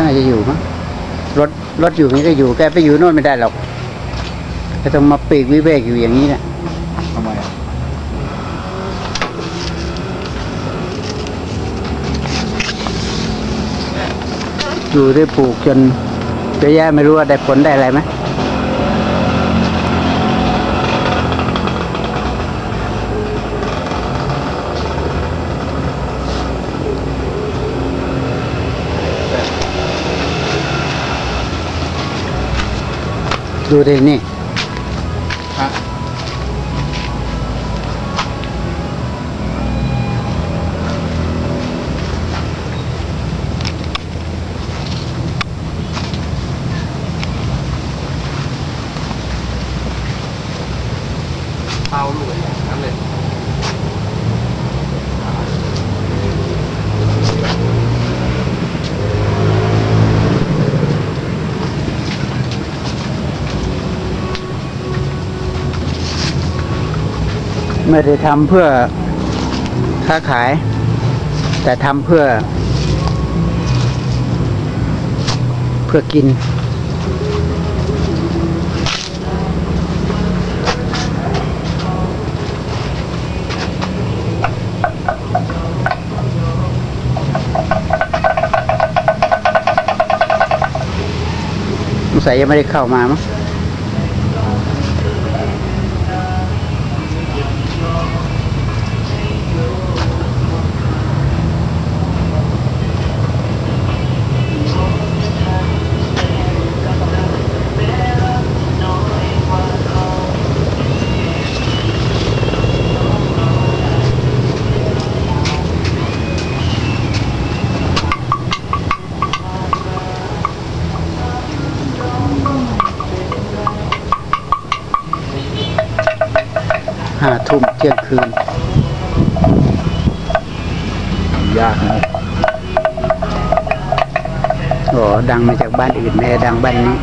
น่าจะอยู่มั้งรถรถอยู่นี่ก็อยู่แกไปอยู่โน่นไม่ได้หรอกก็ต้องมาปีกวิเวกอยู่อย่างนี้นะทำไมอะอยู่ได้ปลูกจนเยอะแยะไม่รู้ว่าได้ผลได้อะไรไหม ดูดินี่ ฮะเอาลูกอย่างนั้นเลย ไม่ได้ทำเพื่อค้าขาย แต่ทำเพื่อ เพื่อกิน สงสัยยังไม่ได้เข้ามามั้ง คืนยากนะโอ้ดังมาจากบ้านอื่นไม่ได้ดังบ้านนี้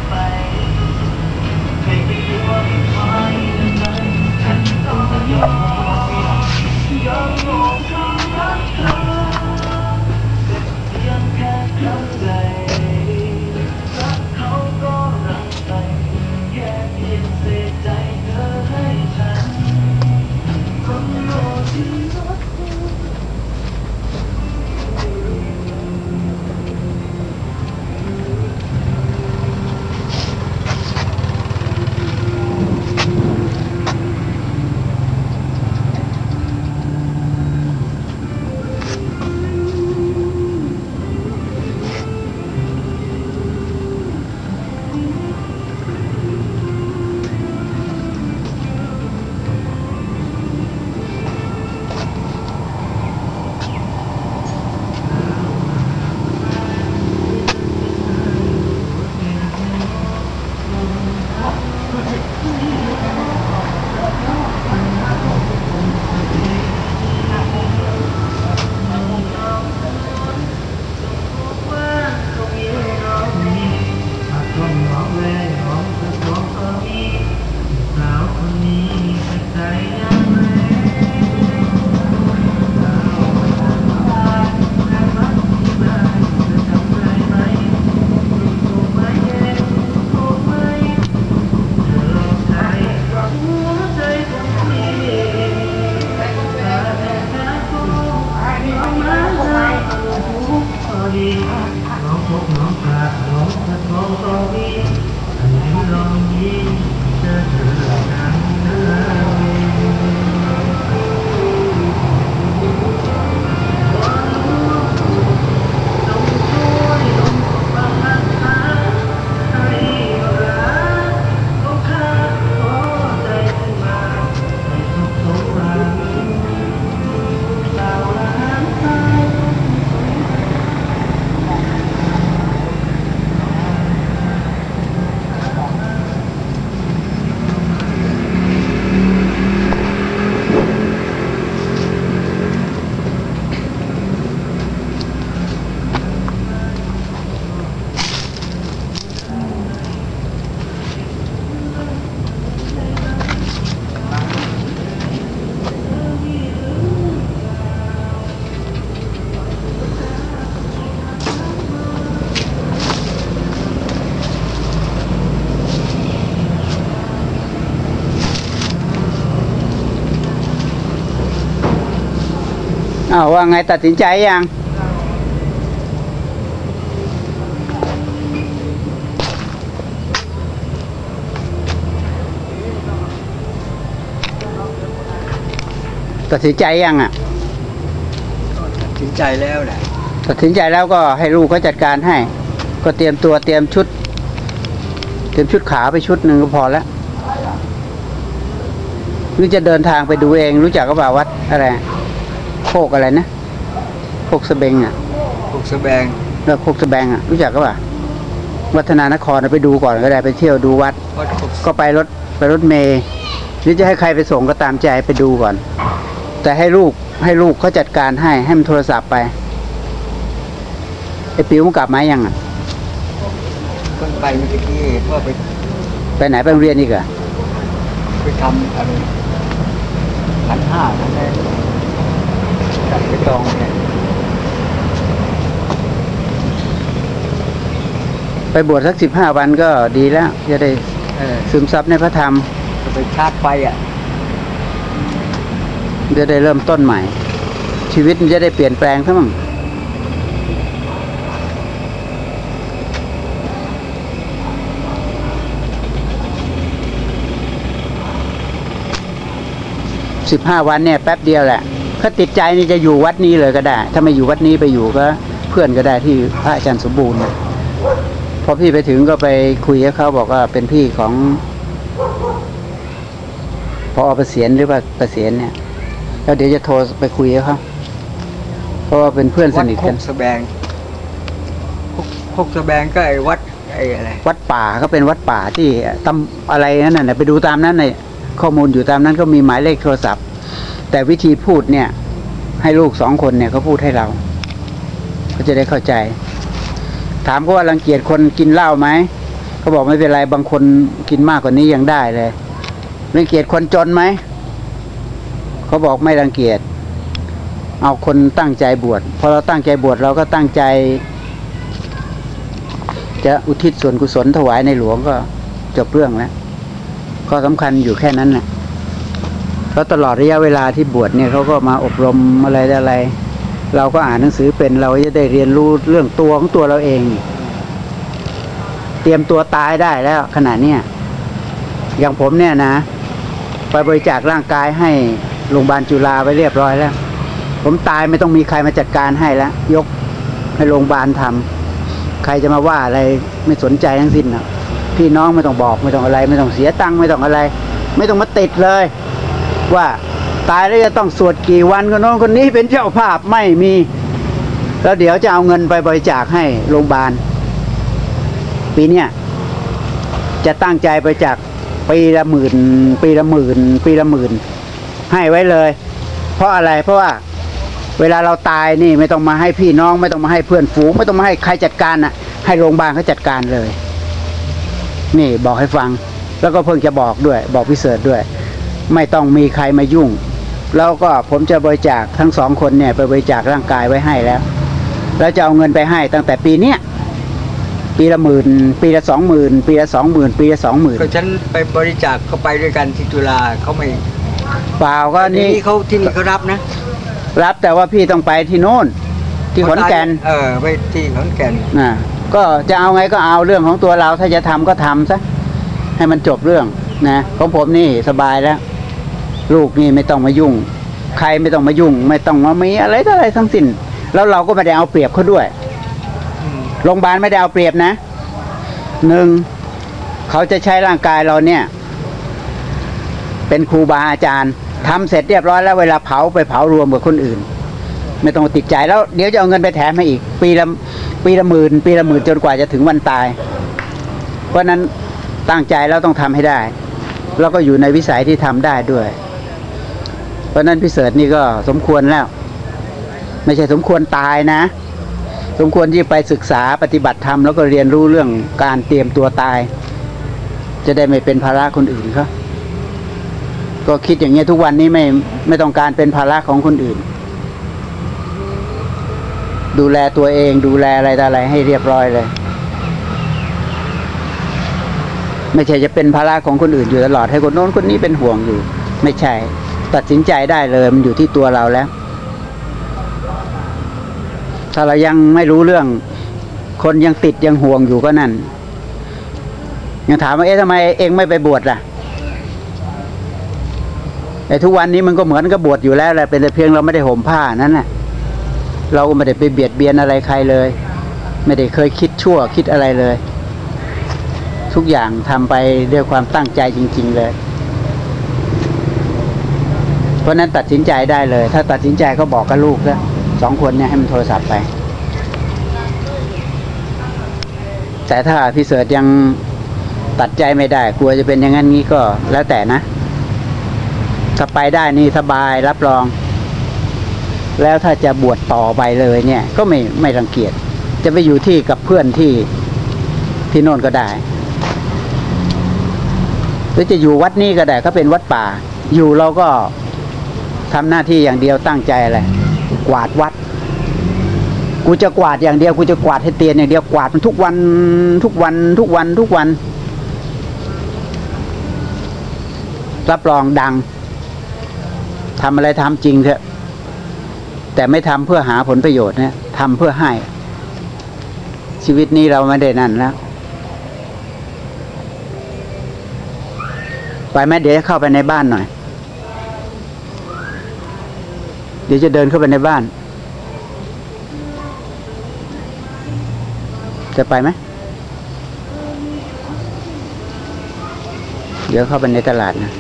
อ้าวว่าไงตัดสินใจยังตัดสินใจยังอะ ตัดสินใจแล้วแหละ ตัดสินใจแล้วก็ให้ลูกเขาจัดการให้ ก็เตรียมตัวเตรียมชุด เตรียมชุดขาวไปชุดหนึ่งก็พอแล้วหรือจะเดินทางไปดูเองรู้จักก็บ่าวัดอะไร โคกอะไรนะโคกสะเบงอะพวกแสบงแล้วโคกสะแบงอะรู้จักก็บ่าวัฒนานครน่ะไปดูก่อนก็ได้ไปเที่ยวดูวัด วัดพวกก็ไปรถไปรถเมย์หรือจะให้ใครไปส่งก็ตามใจไปดูก่อน แต่ให้ลูกให้ลูกเขาจัดการให้ให้มันโทรศัพท์ไปไอ้ปิวมันกลับมายังอะเพิ่งไปเมื่อกี้เพื่อไปไปไหนไปโรงเรียนอีกเหรอะไปทำอะไรพันห้าพันแรก จัดไปจองเนี่ยไปบวชสักสิบห้าวันก็ดีแล้ว จะได้เออซึมซับในพระธรรม จะไปชาร์จไฟอะ จะได้เริ่มต้นใหม่ ชีวิตมันจะได้เปลี่ยนแปลงทั้งมั่งสิบห้าวันเนี่ยแป๊บเดียวแหละ ถ้าติดใจนี่จะอยู่วัดนี้เลยก็ได้ ถ้าไม่อยู่วัดนี้ไปอยู่ก็เพื่อนก็ได้ที่พระอาจารย์สมบูรณ์นะพอพี่ไปถึงก็ไปคุยกับเขาบอกว่าเป็นพี่ของพอเกษียณหรือว่าเกษียณเนี่ยแล้วเดี๋ยวจะโทรไปคุยกับเขาเพราะว่าเป็นเพื่อนสวัดนิทโคกันกแสบงโคกโคกแสบงก็ไอ้วัดไอ้อะไรวัดป่าก็เป็นวัดป่าที่ตำอะไรนั่นน่ะไปดูตามนั้นในข้อมูลอยู่ตามนั้นก็มีหมายเลขโทรศัพท์ แต่วิธีพูดเนี่ย ให้ลูกสองคนเนี่ยเขาพูดให้เราเขาจะได้เข้าใจ ถามเขาว่ารังเกียจคนกินเหล้าไหมเขาบอกไม่เป็นไรบางคนกินมากกว่านี้ยังได้เลยรังเกียจคนจนไหมเขาบอกไม่รังเกียจเอาคนตั้งใจบวชพอเราตั้งใจบวชเราก็ตั้งใจ จะอุทิศส่วนกุศลถวายในหลวงก็จบเรื่องแล้วก็สำคัญอยู่แค่นั้นแหละ แล้วตลอดระยะเวลาที่บวชเนี่ยเขาก็มาอบรมอะไรอะไร เราก็อ่านหนังสือเป็นเราจะได้เรียนรู้เรื่องตัวของตัวเราเอง เตรียมตัวตายได้แล้วขณะเนี้ยอย่างผมเนี่ยนะ ไปบริจาคร่างกายให้โรงพยาบาลจุฬาไปเรียบร้อยแล้ว ผมตายไม่ต้องมีใครมาจัดการให้แล้ว ยกให้โรงพยาบาลทำใครจะมาว่าอะไรไม่สนใจทั้งสิ้นนะพี่น้องไม่ต้องบอกไม่ต้องอะไร ไม่ต้องเสียตังค์ไม่ต้องอะไร ไม่ต้องมาติดเลย ว่าตายแล้วจะต้องสวดกี่วันคนโน้นคนนี้เป็นเจ้าภาพไม่มี แล้วเดี๋ยวจะเอาเงินไปบริจาคให้โรงพยาบาล ปีเนี้ยจะตั้งใจบริจาคปีละหมื่น ปีละหมื่น ปีละหมื่น ให้ไว้เลย เพราะอะไรเพราะว่าเวลาเราตายนี่ไม่ต้องมาให้พี่น้อง ไม่ต้องมาให้เพื่อนฝูง ไม่ต้องมาให้ใครจัดการน่ะ ให้โรงพยาบาลเขาจัดการเลย นี่บอกให้ฟัง แล้วก็เพิ่งจะบอกด้วย บอกพิเศษด้วย ไม่ต้องมีใครมายุ่ง แล้วก็ผมจะบริจาคทั้งสองคนเนี่ยไปบริจาคร่างกายไว้ให้แล้วแล้วจะเอาเงินไปให้ตั้งแต่ปีเนี้ยปีละหมื่นปีละสองหมื่นปีละสองหมื่นปีละสองหมื่นก็ฉันไปบริจาคเขาไปด้วยกันที่จุฬาเขาไม่เปล่าก็ทีนี่นี้เขาที่นี่เขารับนะ รับแต่ว่าพี่ต้องไปที่โน่น ที่ขอนแก่นเออไปที่ขอนแก่นนะก็จะเอาไงก็เอาเรื่องของตัวเราถ้าจะทำก็ทำซะให้มันจบเรื่องนะของผมนี่สบายแล้ว ลูกนี่ไม่ต้องมายุ่ง ใครไม่ต้องมายุ่ง ไม่ต้องมามีอะไรต่อะไรทั้งสิ้น แล้วเราก็ไม่ได้เอาเปรียบเขาด้วยโรงพยาบาลไม่ได้เอาเปรียบนะหนึ่งเขาจะใช้ร่างกายเราเนี่ย เป็นครูบาอาจารย์ทำเสร็จเรียบร้อยแล้วเวลาเผาไปเผารวมกับคนอื่น ไม่ต้องติดใจแล้วเดี๋ยวจะเอาเงินไปแถมให้อีก ปีละปีละหมื่นปีละหมื่นจนกว่าจะถึงวันตาย เพราะฉะนั้นตั้งใจแล้วต้องทำให้ได้ แล้วก็อยู่ในวิสัยที่ทำได้ด้วย เพราะนั้นพิเศษนี่ก็สมควรแล้ว ไม่ใช่สมควรตายนะ สมควรที่ไปศึกษาปฏิบัติธรรมแล้วก็เรียนรู้เรื่องการเตรียมตัวตาย จะได้ไม่เป็นภาระคนอื่นเขาก็คิดอย่างเงี้ยทุกวันนี้ไม่ไม่ต้องการเป็นภาระของคนอื่น ดูแลตัวเองดูแลอะไรต่ออะไรให้เรียบร้อยเลย ไม่ใช่จะเป็นภาระของคนอื่นอยู่ตลอดให้คนโน้นคนนี้เป็นห่วงอยู่ ไม่ใช่ ตัดสินใจได้เลยมันอยู่ที่ตัวเราแล้ว ถ้าเรายังไม่รู้เรื่อง คนยังติดยังห่วงอยู่ก็นั่น ยังถามว่าเอ๊ะทำไมเองไม่ไปบวชล่ะไอ้ทุกวันนี้มันก็เหมือนกับบวชอยู่แล้วแหละเป็นแต่เพียงเราไม่ได้ห่มผ้านั้นน่ะ เราก็ไม่ได้ไปเบียดเบียนอะไรใครเลย ไม่ได้เคยคิดชั่วคิดอะไรเลย ทุกอย่างทำไปด้วยความตั้งใจจริง ๆ เลย ราะนั้นตัดสินใจได้เลย ถ้าตัดสินใจก็บอกกับลูกแล้วสองคนเนี่ยให้มันโทรศัพท์ไป แต่ถ้าพี่เสิร์ชยังตัดใจไม่ได้ กลัวจะเป็นอย่างนั้นนี้ก็แล้วแต่นะถ้าไปได้นี่สบายรับรอง แล้วถ้าจะบวชต่อไปเลยเนี่ย ก็ไม่ไม่รังเกียจจะไปอยู่ที่กับเพื่อนที่ที่โน่นก็ได้หรือจะอยู่วัดนี้ก็ได้เขาเป็นวัดป่า อยู่เราก็ ทำหน้าที่อย่างเดียวตั้งใจอะไรกวาดวัด กูจะกวาดอย่างเดียวกูจะกวาดให้เตียนอย่างเดียวกวาดมันทุกวันทุกวันทุกวันทุกวันรับรองดังทำอะไรทำจริงเถอะแต่ไม่ทำเพื่อหาผลประโยชน์นะทำเพื่อให้ ชีวิตนี้เราไม่ได้นั่นแล้วไปไหมเดี๋ยวจะเข้าไปในบ้านหน่อย เดี๋ยวจะเดินเข้าไปในบ้าน จะไปไหม เดี๋ยวเข้าไปในตลาดนะ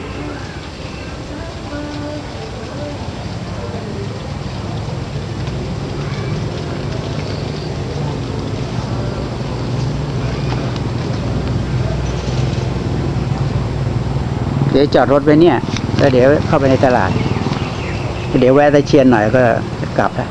เดี๋ยวจอดรถไว้เนี่ย แล้วเดี๋ยวเข้าไปในตลาด เดี๋ยวแวะตะเชียนหน่อยก็กลับแล้ว